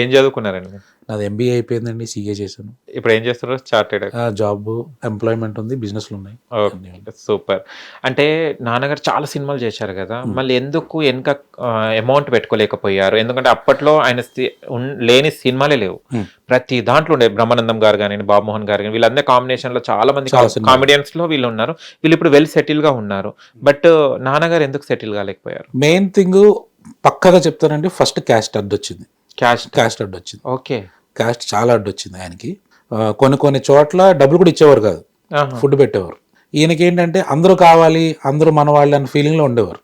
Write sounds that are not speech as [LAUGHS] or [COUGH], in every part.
ఏం చదువుకున్నారండి? నాది ఎంబీఏ అయిపోయిందండి సీఏ చేశాను. ఇప్పుడు ఏం చేస్తున్నారు చార్టెడ్ జాబ్ ఎంప్లాయ్మెంట్ ఉంది బిజినెస్లు ఉన్నాయి. Okay super. అంటే నాన్నగారు చాలా సినిమాలు చేశారు కదా మళ్ళీ ఎందుకు వెనక అమౌంట్ పెట్టుకోలేకపోయారు? ఎందుకంటే అప్పట్లో ఆయన లేని సినిమాలే లేవు. ప్రతి దాంట్లో ఉండే బ్రహ్మానందం గారు కానీ బాబుమోహన్ గారు కానీ వీళ్ళందరి కాంబినేషన్లో చాలా మంది. కామెడియన్స్లో వీళ్ళు ఉన్నారు. వీళ్ళు ఇప్పుడు వెల్ సెటిల్గా ఉన్నారు. బట్ నాన్నగారు ఎందుకు సెటిల్ కాలేకపోయారు? మెయిన్ థింగ్ పక్కగా చెప్తానండి ఫస్ట్ క్యాస్ట్ అడ్డు క్యాష్ క్యాస్ట్ అడ్డు వచ్చింది. ఓకే క్యాస్ట్ చాలా అడ్డు వచ్చింది ఆయనకి. కొన్ని కొన్ని చోట్ల డబ్బులు కూడా ఇచ్చేవారు కాదు. ఫుడ్ పెట్టేవారు. ఈయనకి ఏంటంటే అందరూ కావాలి అందరూ మన వాళ్ళు అన్న ఫీలింగ్లో ఉండేవారు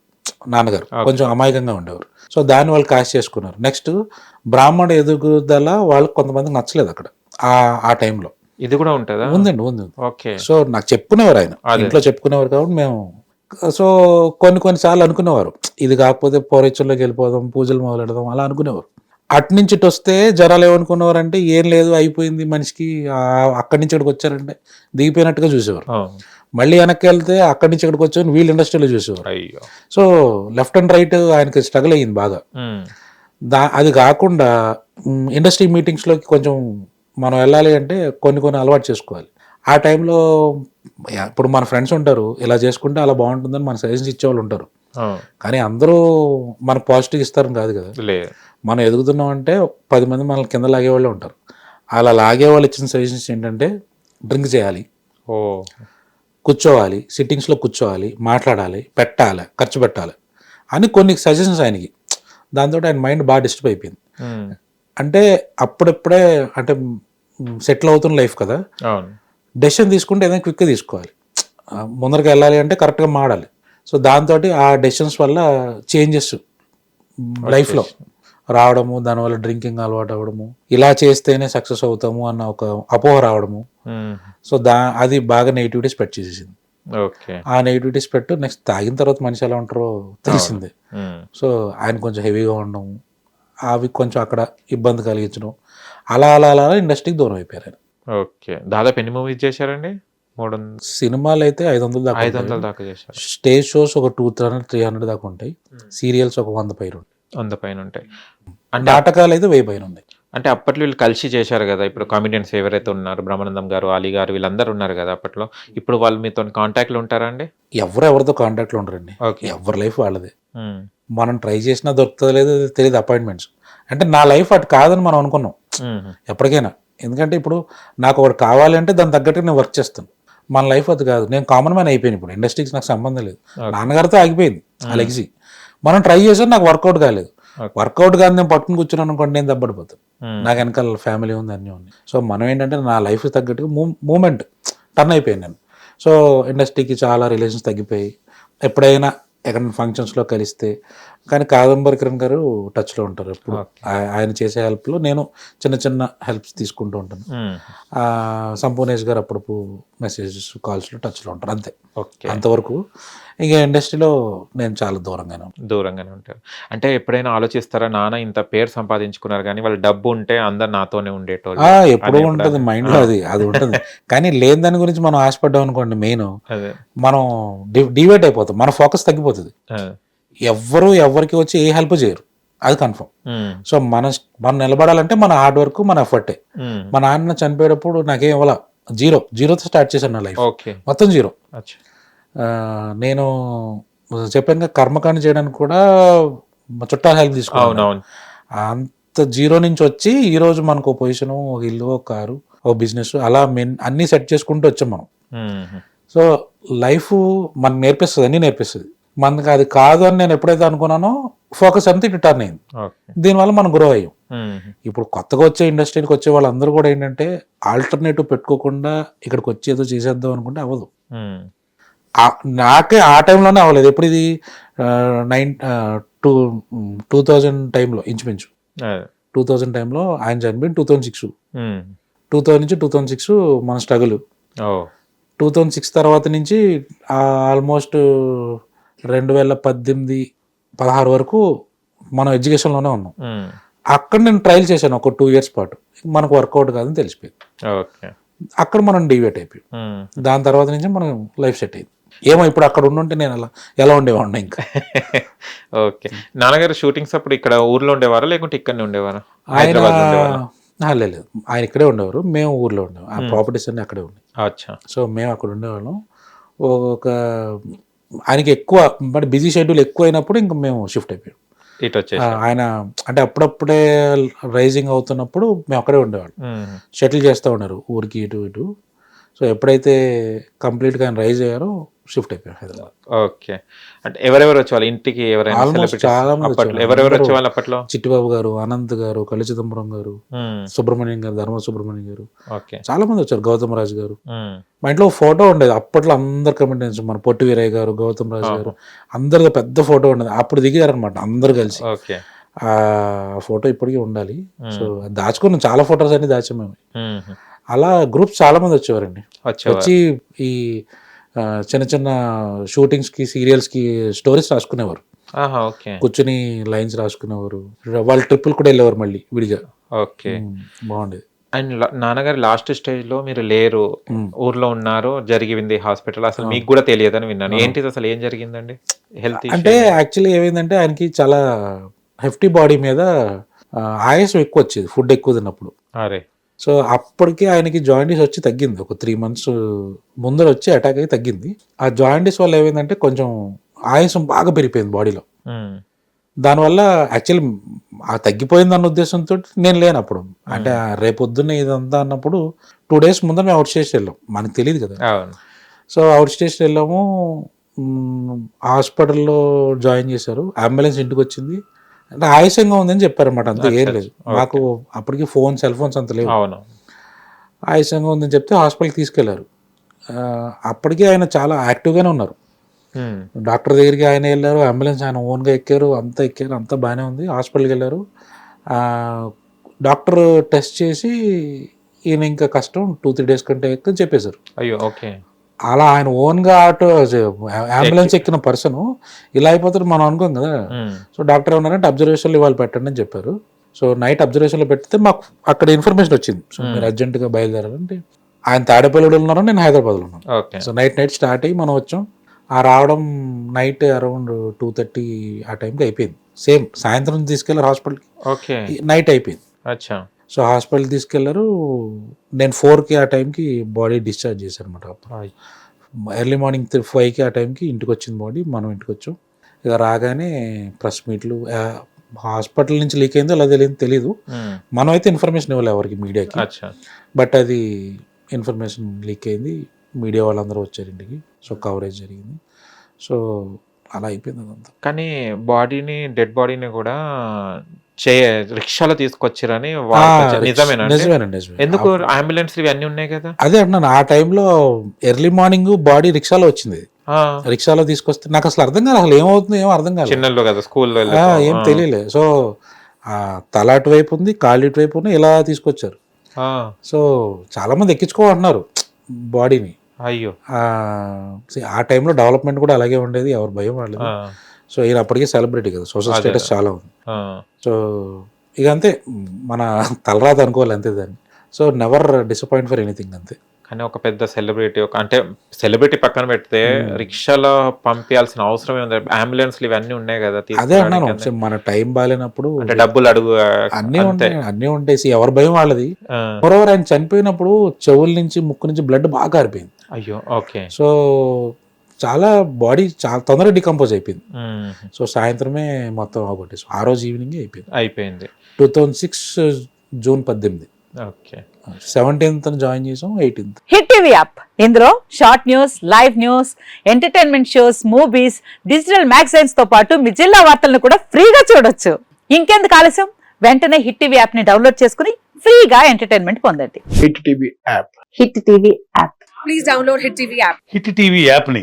నాన్నగారు. కొంచెం అమాయకంగా ఉండేవారు. సో దాన్ని వాళ్ళు కాస్ట్ చేసుకున్నారు. నెక్స్ట్ బ్రాహ్మణ ఎదుగుదల వాళ్ళకి కొంతమందికి నచ్చలేదు అక్కడ. ఆ ఆ టైంలో ఇది కూడా ఉంటుందా? ఉందండి ఉంది ఓకే సో నాకు చెప్పుకునేవారు ఆయన. ఇంట్లో చెప్పుకునేవారు కాబట్టి మేము సో కొన్ని కొన్ని సార్లు అనుకునేవారు. ఇది కాకపోతే పౌరేచ్చంలోకి వెళ్ళిపోదాం పూజలు మొదలెడదాం అలా అనుకునేవారు. అటు నుంచి ఇటు వస్తే జనాలు ఏమనుకునేవారు అంటే ఏం లేదు అయిపోయింది మనిషికి అక్కడి నుంచి ఇక్కడికి వచ్చారంటే. దిగిపోయినట్టుగా చూసేవారు. మళ్ళీ వెనక్కి వెళ్తే అక్కడి నుంచి ఇక్కడికి వచ్చారు వీళ్ళు ఇండస్ట్రీలో చూసేవారు. సో లెఫ్ట్ అండ్ రైట్ ఆయనకి స్ట్రగుల్ అయ్యింది బాగా. దా అది కాకుండా ఇండస్ట్రీ మీటింగ్స్లోకి కొంచెం మనం వెళ్ళాలి అంటే కొన్ని కొన్ని అలవాటు చేసుకోవాలి. ఆ టైంలో ఇప్పుడు మన ఫ్రెండ్స్ ఉంటారు ఇలా చేసుకుంటే అలా బాగుంటుందని మన సజెషన్స్ ఇచ్చేవాళ్ళు ఉంటారు. కానీ అందరూ మన పాజిటివ్ ఇస్తారని కాదు కదా. మనం ఎదుగుతున్నాం అంటే పది మంది మనల్ని కింద లాగేవాళ్ళే ఉంటారు. అలా లాగేవాళ్ళు ఇచ్చిన సజెషన్స్ ఏంటంటే డ్రింక్ చేయాలి. కూర్చోవాలి సిట్టింగ్స్లో కూర్చోవాలి మాట్లాడాలి పెట్టాలి ఖర్చు పెట్టాలి అని కొన్ని సజెషన్స్ ఆయనకి. దాంతో ఆయన మైండ్ బాగా డిస్టర్బ్ అయిపోయింది. అంటే అప్పుడప్పుడే అంటే సెటిల్ అవుతున్న లైఫ్ కదా. డెసిషన్ తీసుకుంటే ఏదైనా క్విక్గా తీసుకోవాలి. ముందరికి వెళ్ళాలి అంటే కరెక్ట్గా మాడాలి. సో దాంతో ఆ డెసిషన్స్ వల్ల చేంజెస్ లైఫ్లో రావడము దానివల్ల డ్రింకింగ్ అలవాటు అవ్వడము ఇలా చేస్తేనే సక్సెస్ అవుతాము అన్న ఒక అపోహ రావడము. సో దా అది బాగా నెగిటివిటీ స్ప్రెడ్ చేసేసింది. ఓకే. ఆ నెగిటివిటీ స్ప్రెడ్ నెక్స్ట్ తాగిన తర్వాత మనిషి ఎలా ఉంటారో తెలిసిందే. సో ఆయన కొంచెం హెవీగా ఉండడం అవి కొంచెం అక్కడ ఇబ్బంది కలిగించడం అలా అలా అలా ఇండస్ట్రీకి దూరం అయిపోయారు ఆయన. ఓకే. దాదాపు ఎన్ని మూవీస్ చేశారండి? మూడు సినిమాలు అయితే ఐదు వందల దాకా ఐదు. వందల దాకా చేశారు. స్టేజ్ షోస్ ఒక టూ హండ్రెడ్ త్రీ హండ్రెడ్ దాకా ఉంటాయి. సీరియల్స్ ఒక వంద పైన వంద పైన ఉంటాయి. అంటే నాటకాలు అయితే వెయ్యి పైన ఉన్నాయి. అంటే అప్పట్లో వీళ్ళు కలిసి చేశారు కదా ఇప్పుడు కామెడియన్స్ ఎవరైతే ఉన్నారు బ్రహ్మానందం గారు అలీ గారు వీళ్ళందరూ ఉన్నారు కదా అప్పట్లో. ఇప్పుడు వాళ్ళు మీతో కాంటాక్ట్లో ఉంటారా అండి? ఎవరు ఎవరితో కాంటాక్ట్లో ఉండరండి. ఓకే. ఎవరి లైఫ్ వాళ్ళదే. మనం ట్రై చేసినా దొరుకుతుంది లేదు తెలియదు అపాయింట్మెంట్స్. అంటే నా లైఫ్ అటు కాదని మనం అనుకున్నాం. ఎప్పటికైనా. ఎందుకంటే ఇప్పుడు నాకు ఒకటి కావాలి అంటే దాని తగ్గట్టుగా నేను వర్క్ చేస్తాను. మన లైఫ్ అది కాదు. నేను కామన్ మ్యాన్ అయిపోయాను ఇప్పుడు. ఇండస్ట్రీకి నాకు సంబంధం లేదు. నాన్నగారితో ఆగిపోయింది. ఆ. లెగ్జీ మనం ట్రై చేసాం నాకు వర్కౌట్ కాలేదు. వర్కౌట్ కాదు నేను పట్టుకుని కూర్చున్నాను అనుకోండి నేను దెబ్బడిపోతాను నాకు వెనకాల ఫ్యామిలీ ఉంది అన్నీ ఉన్నాయి. సో మనం ఏంటంటే నా లైఫ్ తగ్గట్టుగా మూమెంట్ టర్న్ అయిపోయాను నేను. సో ఇండస్ట్రీకి చాలా రిలేషన్స్ తగ్గిపోయి ఎప్పుడైనా ఎక్కడైనా ఫంక్షన్స్లో కలిస్తే. కానీ కాదంబరి కిరణ్ గారు టచ్లో ఉంటారు. ఎప్పుడు ఆయన చేసే హెల్ప్లో నేను చిన్న చిన్న హెల్ప్స్ తీసుకుంటూ ఉంటాను. సంపూర్ణేష్ గారు అప్పుడప్పుడు మెసేజెస్ కాల్స్లో టచ్లో ఉంటారు. అంతే. ఓకే. అంతవరకు ఇక ఇండస్ట్రీలో నేను చాలా దూరంగానే ఉంటాను. దూరంగానే ఉంటారు. అంటే ఎప్పుడైనా ఆలోచిస్తారా నాన్న ఇంత పేరు సంపాదించుకున్నారు కానీ వాళ్ళు డబ్బు ఉంటే అందరు నాతోనే ఉండేటోళ్ళు. ఎప్పుడూ ఉంటుంది మైండ్లో అది అది ఉంటుంది. [LAUGHS] కానీ లేని దాని గురించి మనం ఆశపడ్డాం అనుకోండి మెయిన్ మనం డివేట్ అయిపోతాం మన ఫోకస్ తగ్గిపోతుంది. ఎవ్వరు ఎవరికి వచ్చి ఏ హెల్ప్ చేయరు అది కన్ఫర్మ్. సో మన మనం నిలబడాలంటే మన హార్డ్ వర్క్ మన ఎఫర్టే. మా నాన్న చనిపోయేటప్పుడు నాకేం ఇవ్వాల? జీరో జీరోతో స్టార్ట్ చేశాను నా లైఫ్. మొత్తం జీరో. నేను చెప్పాను కర్మకాండ చేయడానికి కూడా చుట్టాల హెల్ప్ తీసుకున్నాను. అంత జీరో నుంచి వచ్చి ఈ రోజు మనకు ఒక పొజిషన్ ఒక ఇల్లు ఒక కారు ఒక బిజినెస్ అలా మెన్ అన్నీ సెట్ చేసుకుంటూ వచ్చాం మనం. సో లైఫ్ మనకు నేర్పిస్తుంది అన్నీ నేర్పిస్తుంది. మనకి అది కాదు అని నేను ఎప్పుడైతే అనుకున్నానో ఫోకస్ అంతా ఇటు టర్న్ అయింది. దీనివల్ల మనం గ్రో అయ్యాం. ఇప్పుడు కొత్తగా వచ్చే ఇండస్ట్రీకి వచ్చే వాళ్ళందరూ కూడా ఏంటంటే ఆల్టర్నేటివ్ పెట్టుకోకుండా ఇక్కడికి వచ్చి ఏదో చేసేద్దాం అనుకుంటే అవ్వదు. నాకే ఆ టైంలోనే అవ్వలేదు. ఎప్పుడు ఇది? నైన్ టూ టూ థౌజండ్ టైంలో ఇంచుమించు. టూ థౌజండ్ టైంలో ఆయన చనిపోయింది two thousand six. Two thousand నుంచి టూ థౌజండ్ సిక్స్ మన స్ట్రగుల్. టూ థౌజండ్ సిక్స్ తర్వాత నుంచి ఆల్మోస్ట్ రెండు వేల పద్దెనిమిది పదహారు వరకు మనం ఎడ్యుకేషన్లోనే ఉన్నాం. అక్కడ నేను ట్రయల్ చేశాను ఒక టూ ఇయర్స్ పాటు. మనకు వర్కౌట్ కాదని తెలిసిపోయింది. ఓకే. అక్కడ మనం డివేట్ అయిపోయాం. దాని తర్వాత నుంచి మనం లైఫ్ సెట్ అయింది. ఏమో ఇప్పుడు అక్కడ ఉండుంటే నేను ఎలా ఎలా ఉండేవాడిని ఇంకా? ఓకే. నాన్నగారు షూటింగ్స్ అప్పుడు ఇక్కడ ఊర్లో ఉండేవారా? లేకుంటే ఇక్కడనే ఉండేవారా? ఆయన లేదు. ఆయన ఇక్కడే ఉండేవారు. మేము ఊర్లో ఉండేవారు ఆ ప్రాపర్టీస్ అన్ని అక్కడే ఉన్నాయి అచ్చా. సో మేము అక్కడ ఉండేవాళ్ళం. ఒక ఆయనకి ఎక్కువ బట్ బిజీ షెడ్యూల్ ఎక్కువ అయినప్పుడు ఇంకా మేము షిఫ్ట్ అయిపోయాం. ఇటు ఆయన అంటే అప్పుడప్పుడే రైజింగ్ అవుతున్నప్పుడు మేము అక్కడే ఉండేవాళ్ళం. షటిల్ చేస్తూ ఉన్నారు. ఊరికి ఇటు ఇటు. సో ఎప్పుడైతే కంప్లీట్గా ఆయన రైజ్ అయ్యారో షిఫ్ట్ అయిపోయాం హైదరాబాద్. ఓకే. అంటే ఎవరెవరు వచ్చేవాళ్ళు? ఇంటికి ఎవరైనా celebrities? చాలా మంది అప్పట్లో వచ్చేవాళ్ళు. ఎవరెవరు అందరూ- వచ్చేవాళ్ళు అప్పట్లో? చిట్టిబాబు గారు అనంత్ గారు కళ్ళు చిదంబరం గారు మ్మ్. సుబ్రహ్మణ్యం గారు ధర్మ సుబ్రహ్మణ్యం గారు. ఓకే. చాలా మంది వచ్చారు. గౌతమ్ రాజు గారు. మ్మ్. మా ఇంట్లో ఫోటో ఉండేది. అప్పట్లో అందరు కమెంట్స్ మన పొట్టి వీరయ్య గారు గౌతమ్ రాజు గారు. అందరితో పెద్ద ఫోటో ఉండేది. అప్పుడు దిగారనమాట అందరు కలిసి. ఓకే. ఆ ఫోటో ఇప్పటికీ ఉండాలి. సో అది దాచుకున్నాం. చాలా ఫొటోస్ అన్ని దాచాం మేము. మ్మ్. అలా గ్రూప్స్ చాలా మంది వచ్చేవారండి. వచ్చేవారు. వచ్చి ఈ చిన్న చిన్న షూటింగ్స్కి సీరియల్స్కి స్టోరీస్ రాసుకునేవారు కూర్చుని లైన్స్ రాసుకునేవారు. వాళ్ళ ట్రిప్పులు కూడా వెళ్ళేవారు మళ్ళీ విడిగా. ఓకే. బాగుండేది. అండ్ నాన్నగారు లాస్ట్ స్టేజ్లో మీరు లేరు. ఊర్లో ఉన్నారు జరిగింది హాస్పిటల్. అసలు మీకు కూడా తెలియదని విన్నాను. ఏంటిది అసలు? ఏం జరిగిందండి? హెల్త్ అంటే యాక్చువల్లీ ఏమైందంటే ఆయనకి చాలా హెఫ్టీ బాడీ మీద ఆయాసం ఎక్కువ వచ్చేది ఫుడ్ ఎక్కువ తిన్నప్పుడు. అరే. సో అప్పటికే ఆయనకి జాయింటీస్ వచ్చి తగ్గింది. ఒక త్రీ మంత్స్ ముందర వచ్చి అటాక్ అయ్యి తగ్గింది. ఆ జాయింటీస్ వల్ల ఏమైందంటే కొంచెం ఆయాసం బాగా పెరిగిపోయింది బాడీలో. దానివల్ల యాక్చువల్లీ ఆ తగ్గిపోయింది అన్న ఉద్దేశంతో నేను లేను అప్పుడు. అంటే రేపొద్దున్న ఇదంతా అన్నప్పుడు టూ డేస్ ముందర మేము అవుట్ స్టేషన్ వెళ్ళాం. మనకు తెలియదు కదా. సో అవుట్ స్టేషన్ వెళ్ళాము. హాస్పిటల్లో జాయిన్ చేశారు. అంబులెన్స్ ఇంటికి వచ్చింది. అంటే ఆయాసంగా ఉందని చెప్పారన్నమాట. అంతే ఏం లేదు. మాకు అప్పటికి ఫోన్ సెల్ ఫోన్స్ అంత లేవు. అవును. ఆయాసంగా ఉందని చెప్తే హాస్పిటల్కి తీసుకెళ్ళారు. అప్పటికి ఆయన చాలా యాక్టివ్గానే ఉన్నారు. మ్మ్. డాక్టర్ దగ్గరికి ఆయన వెళ్ళారు అంబులెన్స్ ఆయన ఓన్గా ఎక్కారు అంతా ఎక్కారు అంతా బాగానే ఉంది. హాస్పిటల్కి వెళ్ళారు. డాక్టర్ టెస్ట్ చేసి ఈయన ఇంకా కష్టం టూ త్రీ డేస్ కంటే ఎక్కువ చెప్పేశారు. అయ్యో ఓకే. అలా ఆయన ఓన్గా ఆటో అంబులెన్స్ ఎక్కిన పర్సన్ ఇలా అయిపోతారు మనం అనుకోం కదా. సో డాక్టర్ ఏమన్నారంటే అబ్జర్వేషన్లు ఇవాళ పెట్టండి అని చెప్పారు. సో నైట్ అబ్జర్వేషన్లో పెడితే మాకు అక్కడ ఇన్ఫర్మేషన్ వచ్చింది. సో మీరు అర్జెంటుగా బయలుదేరాలంటే ఆయన తాడేపల్లిలో ఉన్నారు నేను హైదరాబాద్లో ఉన్నాను. సో నైట్ నైట్ స్టార్ట్ అయ్యి మనం వచ్చాం. ఆ రావడం నైట్ అరౌండ్ టూ థర్టీ ఆ టైంకి అయిపోయింది. సేమ్ సాయంత్రం తీసుకెళ్ళారు హాస్పిటల్కి ఓకే. నైట్ అయిపోయింది. సో హాస్పిటల్ తీసుకెళ్ళారు. నేను ఫోర్కి ఆ టైంకి బాడీ డిశ్చార్జ్ చేశారు అనమాట. ఎర్లీ మార్నింగ్ ఫైవ్కి ఆ టైంకి ఇంటికి వచ్చింది బాడీ మనం ఇంటికి వచ్చాం ఇక రాగానే ప్రెస్ మీట్లు హాస్పిటల్ నుంచి లీక్ అయిందో అలా తెలియదు తెలీదు. మనం అయితే ఇన్ఫర్మేషన్ ఇవ్వలేదు ఎవరికి మీడియాకి. బట్ అది ఇన్ఫర్మేషన్ లీక్ అయింది. మీడియా వాళ్ళందరూ వచ్చారు ఇంటికి. సో కవరేజ్ జరిగింది. సో అలా అయిపోయింది అదంతా. కానీ బాడీని డెడ్ బాడీని కూడా చే రిక్షాలో తీసుకొచ్చిరని? నిజమేనండి ఎందుకు అంబులెన్స్ ఇవి అన్ని ఉన్నాయి కదా? అదే అంటున్నాను ఆ టైంలో ఎర్లీ మార్నింగ్ బాడీ రిక్షాలో వచ్చింది. రిక్షాలో తీసుకొస్తే నాకు అసలు అర్థం కాదు అసలు ఏమవుతుందో ఏమో అర్థం కాలేదు. చిన్నల్లో కదా స్కూల్లో ఏం తెలియలే. సో ఆ తల అటువైపు ఉంది కాళ్ళు ఇటువైపు ఉన్నాయి ఇలా తీసుకొచ్చారు. సో చాలా మంది ఎక్కించుకోమంటున్నారు బాడీని. అయ్యో. ఆ టైంలో డెవలప్మెంట్ కూడా అలాగే ఉండేది ఎవరు భయం వాళ్ళది ఆ, సో ఈయన అప్పటికే సెలబ్రిటీ కదా సోషల్ స్టేటస్ చాలా ఉంది. సో ఇక అంతే మన తలరాత అనుకోవాలి అంతే దాన్ని. So never disappoint for anything అంతే. కానీ ఒక పెద్ద సెలబ్రిటీ ఒక అంటే సెలబ్రిటీ పక్కన పెడితే రిక్షాలో పంపించాల్సిన అవసరం ఉంది అంబులెన్స్లు ఇవన్నీ ఉన్నాయి కదా అదే అన్నాను. మన టైం బాగాలేనప్పుడు అంటే డబ్బులు అడుగు అన్నీ ఉంటాయి అన్నీ ఉంటాయి. ఎవరి భయం వాళ్ళది. మరోవర్ ఆయన చనిపోయినప్పుడు చెవుల నుంచి ముక్కు నుంచి బ్లడ్ బాగా కారిపోయింది అయ్యో ఓకే. సో చాలా బాడీ చాలా తొందరగా డికంపోజ్ అయిపోయింది. సో సాయంత్రమే మొత్తం అవగొట్టేసి ఆ రోజు ఈవినింగ్ అయిపోయింది. అయిపోయింది. టూ థౌజండ్ సిక్స్ జూన్ పద్దెనిమిది. ఓకే. సెవెంటీన్త్ జాయిన్ చేసాం ఎయిటీన్త్. Hit TV app. ఇందులో short news live news entertainment shows movies digital మ్యాగజైన్స్తో పాటు మీ జిల్లా వార్తలను కూడా ఫ్రీగా చూడొచ్చు. ఇంకెందుకు ఆలస్యం? వెంటనే హిట్ టీవీ యాప్ని డౌన్లోడ్ చేసుకుని ఫ్రీగా ఎంటర్టైన్మెంట్ పొందండి. Hit TV app. Hit TV app. Please download Hit TV app. Hit TV యాప్ని